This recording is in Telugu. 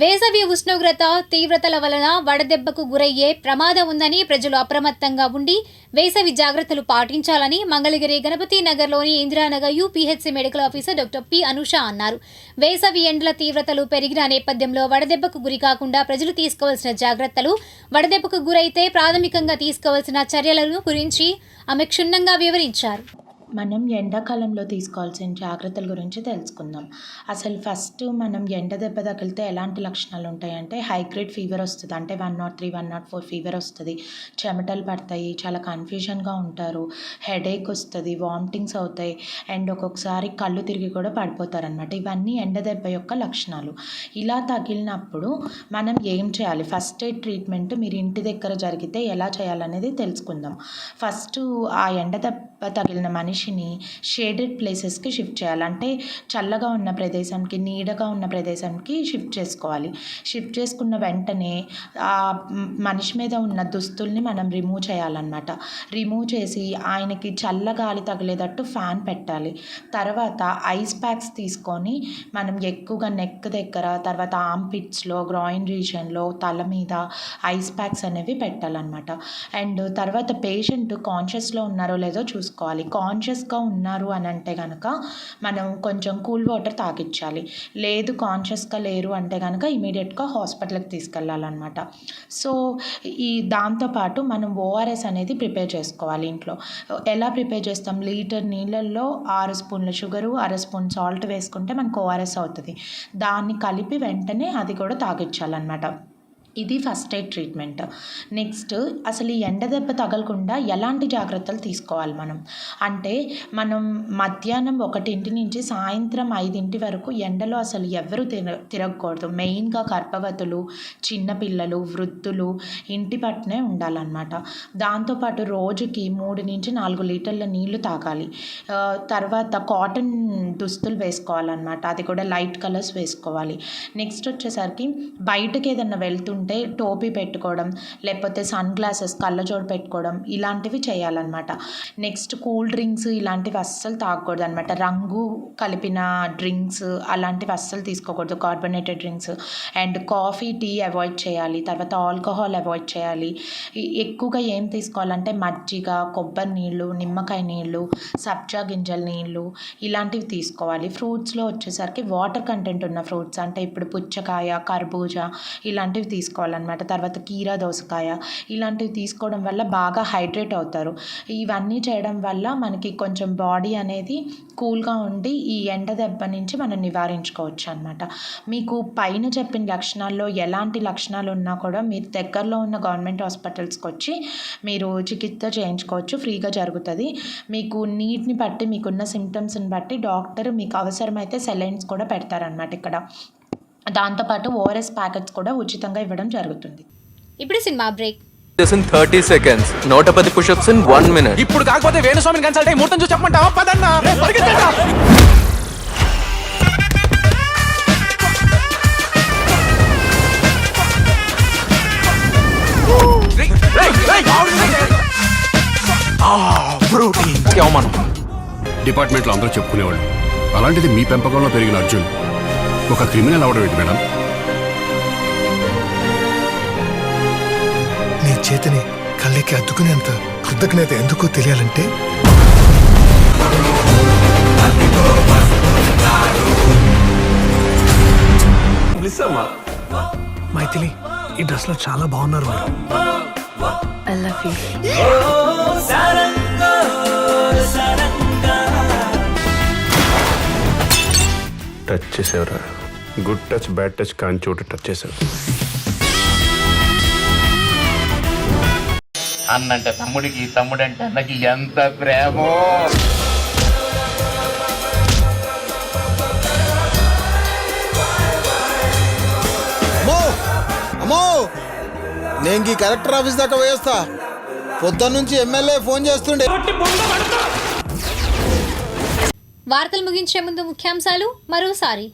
వేసవి ఉష్ణోగ్రత తీవ్రతల వలన వడదెబ్బకు గురయ్యే ప్రమాదం ఉందని ప్రజలు అప్రమత్తంగా ఉండి వేసవి జాగ్రత్తలు పాటించాలని మంగళగిరి గణపతి నగర్లోని Indiranagar UPHC medical officer doctor P Anusha అన్నారు. వేసవి ఎండల తీవ్రతలు పెరిగిన నేపథ్యంలో వడదెబ్బకు గురి కాకుండా ప్రజలు తీసుకోవాల్సిన జాగ్రత్తలు వడదెబ్బకు గురైతే ప్రాథమికంగా తీసుకోవాల్సిన చర్యలను గురించి ఆమె క్షుణ్ణంగా వివరించారు. మనం ఎండాకాలంలో తీసుకోవాల్సిన జాగ్రత్తల గురించి తెలుసుకుందాం. అసలు ఫస్ట్ మనం ఎండ దెబ్బ తగిలితే ఎలాంటి లక్షణాలు ఉంటాయంటే హైగ్రేడ్ ఫీవర్ వస్తుంది. అంటే one nought three one nought four fever వస్తుంది. చెమటలు పడతాయి చాలా కన్ఫ్యూజన్గా ఉంటారు. హెడేక్ వస్తుంది వామిటింగ్స్ అవుతాయి అండ్ ఒక్కొక్కసారి కళ్ళు తిరిగి కూడా పడిపోతారనమాట ఇవన్నీ ఎండ దెబ్బ యొక్క లక్షణాలు. ఇలా తగిలినప్పుడు మనం ఏం చేయాలి? ఫస్ట్ ఎయిడ్ ట్రీట్మెంట్ మీరు ఇంటి దగ్గర జరిగితే ఎలా చేయాలనేది తెలుసుకుందాం. ఫస్ట్ ఆ ఎండ దెబ్బ తగిలిన మనిషిని షేడెడ్ ప్లేసెస్కి షిఫ్ట్ చేయాలి. అంటే చల్లగా ఉన్న ప్రదేశానికి నీడగా ఉన్న ప్రదేశానికి షిఫ్ట్ చేసుకోవాలి. షిఫ్ట్ చేసుకున్న వెంటనే ఆ మనిషి మీద ఉన్న దుస్తుల్ని మనం రిమూవ్ చేయాలన్నమాట. రిమూవ్ చేసి ఆయనకి చల్ల గాలి తగిలేటట్టు ఫ్యాన్ పెట్టాలి. తర్వాత ఐస్ ప్యాక్స్ తీసుకొని మనం ఎక్కువగా నెక్ దగ్గర తర్వాత ఆంపిట్స్లో పిట్స్లో గ్రాయిన్ రీజన్లో తల మీద ఐస్ ప్యాక్స్ అనేవి పెట్టాలన్నమాట. అండ్ తర్వాత పేషెంట్ కాన్షియస్లో ఉన్నారో లేదో చూసుకోవాలి కాన్షియస్గా ఉన్నారు అని అంటే కనుక మనం కొంచెం కూల్ వాటర్ తాగించాలి లేదు కాన్షియస్గా లేరు అంటే కనుక ఇమీడియట్గా హాస్పిటల్కి తీసుకెళ్ళాలన్నమాట. సో ఈ దాంతోపాటు మనం ఓఆర్ఎస్ అనేది ప్రిపేర్ చేసుకోవాలి ఇంట్లో. ఎలా ప్రిపేర్ చేస్తాం? లీటర్ నీళ్ళల్లో ఆరు స్పూన్ల షుగరు అర స్పూన్ సాల్ట్ వేసుకుంటే మనకు ఓఆర్ఎస్ అవుతుంది. దాన్ని కలిపి వెంటనే అది కూడా తాగిచ్చాలన్నమాట. ఇది ఫస్ట్ ఎయిడ్ ట్రీట్మెంట్ నెక్స్ట్ అసలు ఈ ఎండ దెబ్బ తగలకుండా ఎలాంటి జాగ్రత్తలు తీసుకోవాలి మనం? అంటే మనం మధ్యాహ్నం ఒకటింటి నుంచి సాయంత్రం ఐదింటి వరకు ఎండలో అసలు ఎవరు తిర తిరగకూడదు. మెయిన్గా గర్భవతులు చిన్నపిల్లలు వృద్ధులు ఇంటి పట్టునే ఉండాలన్నమాట. దాంతోపాటు రోజుకి మూడు నుంచి నాలుగు లీటర్ల నీళ్ళు తాగాలి. తర్వాత కాటన్ దుస్తులు వేసుకోవాలన్నమాట. అది కూడా లైట్ కలర్స్ వేసుకోవాలి. నెక్స్ట్ వచ్చేసరికి బయటకు ఏదన్నా వెళ్తుంటే అంటే టోపీ పెట్టుకోవడం లేకపోతే సన్ గ్లాసెస్ కళ్ళజోడు పెట్టుకోవడం ఇలాంటివి చేయాలన్నమాట. నెక్స్ట్ కూల్ డ్రింక్స్ ఇలాంటివి అస్సలు తాగకూడదు అనమాట రంగు కలిపిన డ్రింక్స్ అలాంటివి అస్సలు తీసుకోకూడదు. Carbonated drinks and coffee tea avoid చేయాలి. తర్వాత ఆల్కహాల్ అవాయిడ్ చేయాలి. ఎక్కువగా ఏం తీసుకోవాలంటే మజ్జిగ కొబ్బరి నీళ్ళు నిమ్మకాయ నీళ్ళు సబ్జా గింజల నీళ్ళు ఇలాంటివి తీసుకోవాలి. ఫ్రూట్స్లో వచ్చేసరికి వాటర్ కంటెంట్ ఉన్న ఫ్రూట్స్ అంటే ఇప్పుడు పుచ్చకాయ కర్బూజా ఇలాంటివి తీసుకోవాలి తీసుకోవాలన్నమాట. తర్వాత కీరా దోసకాయ ఇలాంటివి తీసుకోవడం వల్ల బాగా హైడ్రేట్ అవుతారు. ఇవన్నీ చేయడం వల్ల మనకి కొంచెం బాడీ అనేది కూల్గా ఉండి ఈ ఎండ దెబ్బ నుంచి మనం నివారించుకోవచ్చు అనమాట మీకు పైన చెప్పిన లక్షణాల్లో ఎలాంటి లక్షణాలు ఉన్నా కూడా మీరు దగ్గరలో ఉన్న గవర్నమెంట్ హాస్పిటల్స్కి వచ్చి మీరు చికిత్స చేయించుకోవచ్చు. ఫ్రీగా జరుగుతుంది. మీకు నీటిని బట్టి మీకున్న సిమ్టమ్స్ని బట్టి డాక్టర్ మీకు అవసరమైతే సెలైన్స్ కూడా పెడతారనమాట ఇక్కడ. దాంతోపాటు ఓఆర్ఎస్ ప్యాకెట్స్ కూడా ఉచితంగా ఇవ్వడం జరుగుతుంది ఇప్పుడు సినిమా బ్రేక్ in 30 seconds. నూట పది పుషప్స్ ఇన్ వన్ మినిట్ ఇప్పుడు కాకపోతే వేణుస్వామిని కన్సల్ట్ అయ్యి ముహూర్తం చూసి చెప్పమంటావా పదన్నా పరిగెత్తండి. ఆవిడ. ఆ. కి అవమానం డిపార్ట్మెంట్లో అందరూ చెప్పుకునేవాళ్ళు అలాంటిది మీ పెంపకంలో పెరిగిన అర్జున్ ఒక క్రిమినల్ అవడం ఏంటి మేడం? నీ చేతిని కళ్ళకి అద్దుకునేంత కృతజ్ఞత ఎందుకో తెలియాలంటే? మైథిలి ఈ డ్రెస్లో చాలా బాగున్నారు మీరు. టచ్ చేసేవరా? గుడ్ టచ్ బ్యాడ్ టచ్ కాని చోటు టచ్ చేసావు అన్నంటే తమ్ముడికి తమ్ముడంటే అన్నకి ఎంత ప్రేమో! అమ్మో! నేను ఈ కలెక్టర్ ఆఫీస్ దాకా పోయేస్తా. పొద్దున్న నుంచి ఎమ్మెల్యే ఫోన్ చేస్తుండే. వార్తలు ముగించే ముందు ముఖ్యాంశాలు మరోసారి.